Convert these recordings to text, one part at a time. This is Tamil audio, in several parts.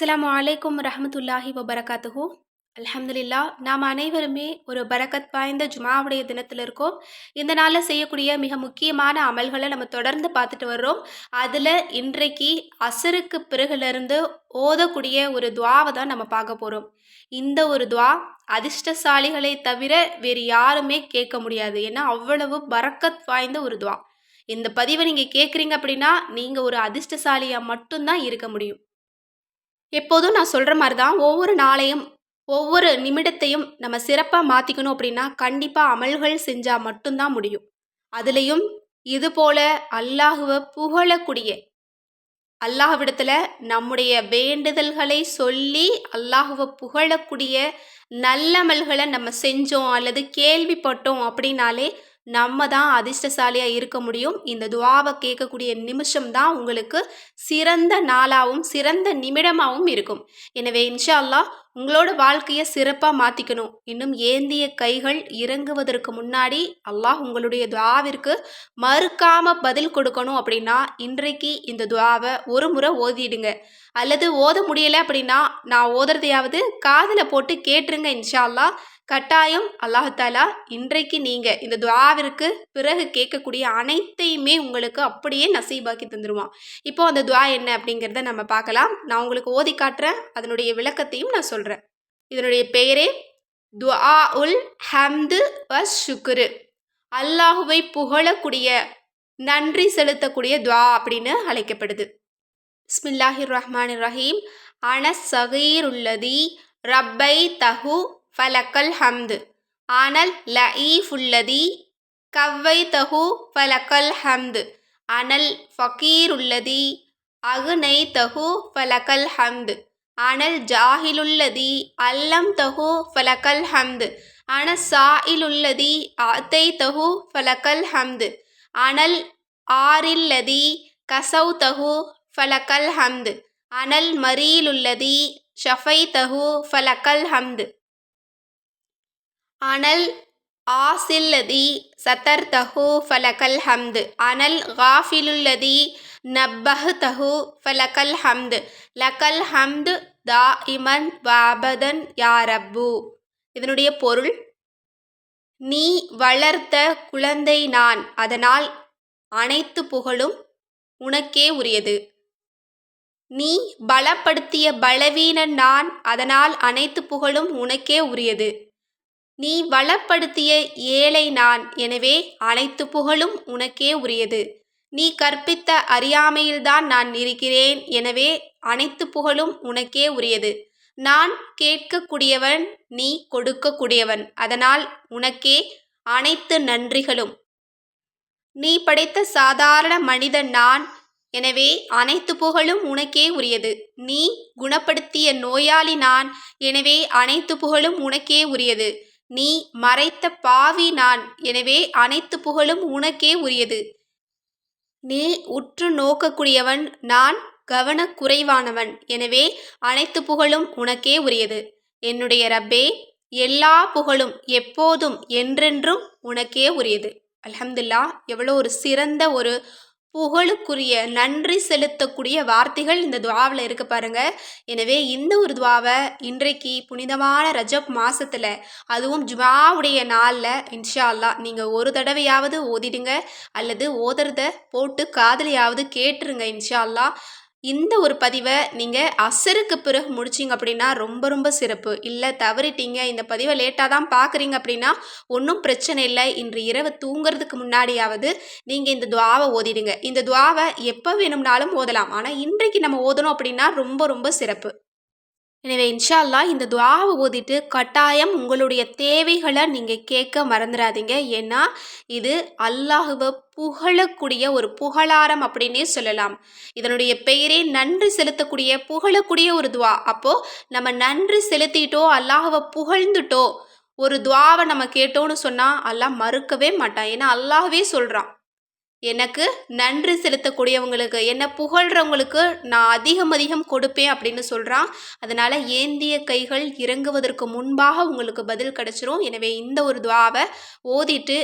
அஸ்லாம் அலைக்கும் ரஹமத்துல்லாஹி வபரகாத்துஹூ. அலமதுல்லா நாம் அனைவருமே ஒரு பரக்கத் வாய்ந்த ஜுமாவுடைய தினத்தில் இருக்கோம். இந்த நாளில் செய்யக்கூடிய மிக முக்கியமான அமல்களை நம்ம தொடர்ந்து பார்த்துட்டு வர்றோம். அதில் இன்றைக்கு அசருக்கு பிறகுலேருந்து ஓதக்கூடிய ஒரு துவாவை தான் நம்ம பார்க்க போகிறோம் இந்த ஒரு துவா அதிர்ஷ்டசாலிகளை தவிர வேறு யாருமே கேட்க முடியாது. ஏன்னா அவ்வளவு பரக்கத் வாய்ந்த ஒரு துவா. இந்த பதிவை நீங்கள் கேட்குறீங்க அப்படின்னா நீங்கள் ஒரு அதிர்ஷ்டசாலியாக மட்டும்தான் இருக்க முடியும். எப்போதும் நான் சொல்கிற மாதிரி தான் ஒவ்வொரு நாளையும் ஒவ்வொரு நிமிடத்தையும் நம்ம சிறப்பாக மாற்றிக்கணும் அப்படின்னா கண்டிப்பாக அமல்கள் செஞ்சால் மட்டும்தான் முடியும். அதுலேயும் இது போல அல்லாஹுவை புகழக்கூடிய அல்லாஹ்விடத்தில் நம்முடைய வேண்டுதல்களை சொல்லி அல்லாஹுவை புகழக்கூடிய நல்லமல்களை நம்ம செஞ்சோம் அல்லது கேள்விப்பட்டோம் அப்படின்னாலே நம்ம தான் அதிர்ஷ்டசாலியாக இருக்க முடியும். இந்த துவாவை கேட்கக்கூடிய நிமிஷம் தான் உங்களுக்கு சிறந்த நாளாகவும் சிறந்த நிமிடமாகவும் இருக்கும். எனவே இன்ஷா அல்லா உங்களோட வாழ்க்கையை சிறப்பாக மாற்றிக்கணும் இன்னும் ஏந்திய கைகள் இறங்குவதற்கு முன்னாடி அல்லாஹ் உங்களுடைய துவாவிற்கு மறுக்காம பதில் கொடுக்கணும் அப்படின்னா இன்றைக்கு இந்த துவாவை ஒரு முறை ஓதிடுங்க. அல்லது ஓத முடியலை அப்படின்னா நான் ஓதுறதையாவது காதில் போட்டு கேட்டுருங்க இன்ஷா கட்டாயம் அல்லாஹாலா இன்றைக்கு நீங்கள் இந்த துவாவிற்கு பிறகு கேட்கக்கூடிய அனைத்தையுமே உங்களுக்கு அப்படியே நசீபாக்கி தந்துடுவான் இப்போ அந்த துவா என்ன அப்படிங்கிறத நம்ம பார்க்கலாம். நான் உங்களுக்கு ஓதி காட்டுறேன். அதனுடைய விளக்கத்தையும் நான் சொல்கிறேன் இதனுடைய பெயரே துவா உல் ஹம்து வ சுக்குரு அல்லாஹுவை புகழக்கூடிய நன்றி செலுத்தக்கூடிய துவா அப்படின்னு அழைக்கப்படுது. ஸ்மில்லாஹிர் ரஹ்மான் ரஹீம் அன சகீர் உள்ளதி ரப்பை தஹு ஃபலக்கல் ஹம்து ஆனல் ஈஃபுல்லதி கவ்வை தகு ஃபலக்கல் ஹம்து அனல் ஃபகீருல்லதி அகுனை தகு ஃபலக்கல் ஹம்து அனல் ஜாஹிலுல்லதி அல்லம் தகு ஃபலக்கல் ஹம்து அன சாயிலுல்லதி அத்தை தகு ஃபலக்கல் ஹம்து அனல் ஆரில்லதி கசௌ தகு ஃபலக்கல் ஹம்து அனல் மரீலுல்லதி ஷஃபை தகு ஃபலக்கல் ஹம்து அனல் ஆசில்லதி சத்தர் தஹு ஃபலகல் ஹம்து. அனல் காஃபிலுல்லதி நப்பஹு தஹு ஃபலகல் ஹம்து. லகல் ஹம்து தா இமன் வாபதன் யாரப்பு இதனுடைய பொருள் நீ வளர்த்த குழந்தை நான். அதனால் அனைத்து புகழும் உனக்கே உரியது. நீ பலப்படுத்திய பலவீனன் நான். அதனால் அனைத்து புகழும் உனக்கே உரியது. நீ வளப்படுத்திய ஏழை நான். எனவே அனைத்து புகழும் உனக்கே உரியது. நீ கற்பித்த அறியாமையில்தான் நான் இருக்கிறேன். எனவே அனைத்து புகழும் உனக்கே உரியது. நான் கேட்கக்கூடியவன் நீ கொடுக்கக்கூடியவன். அதனால் உனக்கே அனைத்து நன்றிகளும். நீ படைத்த சாதாரண மனிதன் நான். எனவே அனைத்து புகழும் உனக்கே உரியது. நீ குணப்படுத்திய நோயாளி நான். எனவே அனைத்து புகழும் உனக்கே உரியது. நீ மறைத்த பாவி நான். எனவே அனைத்து புகழும் உனக்கே உரியது. நீ உற்று நோக்கக்கூடியவன் நான் கவனக்குறைவானவன் எனவே அனைத்து புகழும் உனக்கே உரியது. என்னுடைய ரப்பே எல்லா புகழும் எப்போதும் என்றென்றும் உனக்கே உரியது. அலமதுல்லா எவ்வளோ ஒரு சிறந்த ஒரு புகழுக்குரிய நன்றி செலுத்தக்கூடிய வார்த்தைகள் இந்த துவாவில் இருக்க பாருங்க. எனவே இந்த ஒரு துவாவை இன்றைக்கு புனிதமான ரஜப் மாசத்துல அதுவும் ஜுமாவுடைய நாளில் இன்ஷா அல்லா நீங்கள் ஒரு தடவையாவது ஓதிடுங்க. அல்லது ஓதுறத போட்டு காதலையாவது கேட்டுருங்க இன்ஷா அல்லா இந்த ஒரு பதிவை நீங்கள் அசருக்கு பிறகு முடிச்சிங்க அப்படின்னா ரொம்ப ரொம்ப சிறப்பு. இல்லை தவறிட்டீங்க. இந்த பதிவை லேட்டாக தான் பார்க்குறீங்க அப்படின்னா ஒன்றும் பிரச்சனை இல்லை. இன்று இரவு தூங்குறதுக்கு முன்னாடியாவது நீங்கள் இந்த துவாவை ஓதிடுங்க. இந்த துவாவை எப்போ வேணும்னாலும் ஓதலாம். ஆனால் இன்றைக்கு நம்ம ஓதணும் அப்படின்னா ரொம்ப ரொம்ப சிறப்பு. எனவே இன்ஷால்லா இந்த துவாவை ஓதிட்டு கட்டாயம் உங்களுடைய தேவைகளை நீங்கள் கேட்க மறந்துடாதீங்க ஏன்னா இது அல்லாஹுவை புகழக்கூடிய ஒரு புகழாரம் அப்படின்னே சொல்லலாம். இதனுடைய பெயரே நன்றி செலுத்தக்கூடிய புகழக்கூடிய ஒரு துவா அப்போது நம்ம நன்றி செலுத்திட்டோ அல்லாஹுவை புகழ்ந்துட்டோ ஒரு துவாவை நம்ம கேட்டோன்னு சொன்னால் அல்லாஹ் மறுக்கவே மாட்டான். ஏன்னா அல்லாஹவே சொல்கிறான் எனக்கு நன்றி செலுத்தக்கூடியவங்களுக்கு என்னை புகழ்கிறவங்களுக்கு நான் அதிகம் அதிகம் கொடுப்பேன் அப்படின்னு சொல்கிறான் அதனால் ஏந்திய கைகள் இறங்குவதற்கு முன்பாக உங்களுக்கு பதில் கிடச்சிரும். எனவே இந்த ஒரு துவாவை ஓதிட்டு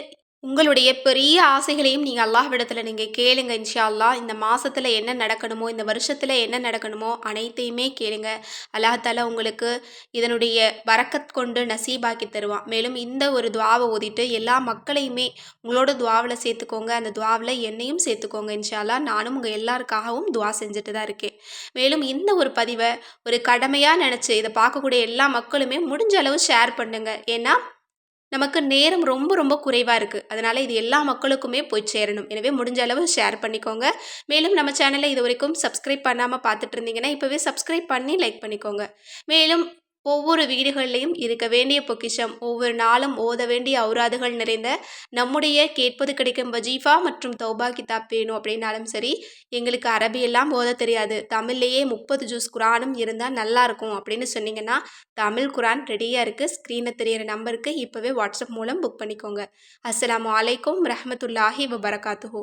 உங்களுடைய பெரிய ஆசைகளையும் நீங்கள் அல்லாஹ்விடத்தில் நீங்கள் கேளுங்க இன்ஷா இந்த மாதத்தில் என்ன நடக்கணுமோ இந்த வருஷத்தில் என்ன நடக்கணுமோ அனைத்தையுமே கேளுங்க. அல்லாஹால உங்களுக்கு இதனுடைய வரக்கத் கொண்டு நசீபாக்கி தருவான். மேலும் இந்த ஒரு துவாவை ஓதிட்டு எல்லா மக்களையுமே உங்களோட துவாவில் சேர்த்துக்கோங்க. அந்த துவாவில் என்னையும் சேர்த்துக்கோங்க இன்ஷா நானும் உங்கள் எல்லாருக்காகவும் துவா செஞ்சுட்டு தான் இருக்கேன். மேலும் இந்த ஒரு பதிவை ஒரு கடமையாக நினச்சி இதை பார்க்கக்கூடிய எல்லா மக்களுமே முடிஞ்ச அளவு ஷேர் பண்ணுங்கள் ஏன்னா நமக்கு நேரம் ரொம்ப ரொம்ப குறைவாக இருக்குது அதனால் இது எல்லா மக்களுக்குமே போய் சேரணும். எனவே முடிஞ்ச அளவு ஷேர் பண்ணிக்கோங்க. மேலும் நம்ம சேனலை இது வரைக்கும் சப்ஸ்கிரைப் பண்ணாமல் பார்த்துட்டு இருந்தீங்கன்னா இப்போவே சப்ஸ்கிரைப் பண்ணி லைக் பண்ணிக்கோங்க. மேலும் ஒவ்வொரு வீடுகளிலையும் இருக்க வேண்டிய பொக்கிஷம். ஒவ்வொரு நாளும் ஓத வேண்டிய அவுராதுகள் நிறைந்த நம்முடைய கேட்பது கிடைக்கும் வஜீஃபா மற்றும் தௌபா கிதாப் வேணும் அப்படின்னாலும் சரி எங்களுக்கு அரபியெல்லாம் ஓத தெரியாது. தமிழ்லேயே முப்பது ஜூஸ் குரானும் இருந்தால் நல்லாயிருக்கும் அப்படின்னு சொன்னீங்கன்னா தமிழ் குரான் ரெடியாக இருக்குது ஸ்க்ரீனில் தெரியிற நம்பருக்கு இப்போவே வாட்ஸ்அப் மூலம் புக் பண்ணிக்கோங்க. அஸ்ஸலாமு அலைக்கும் ரஹமத்துல்லாஹி வபரகாத்துஹூ.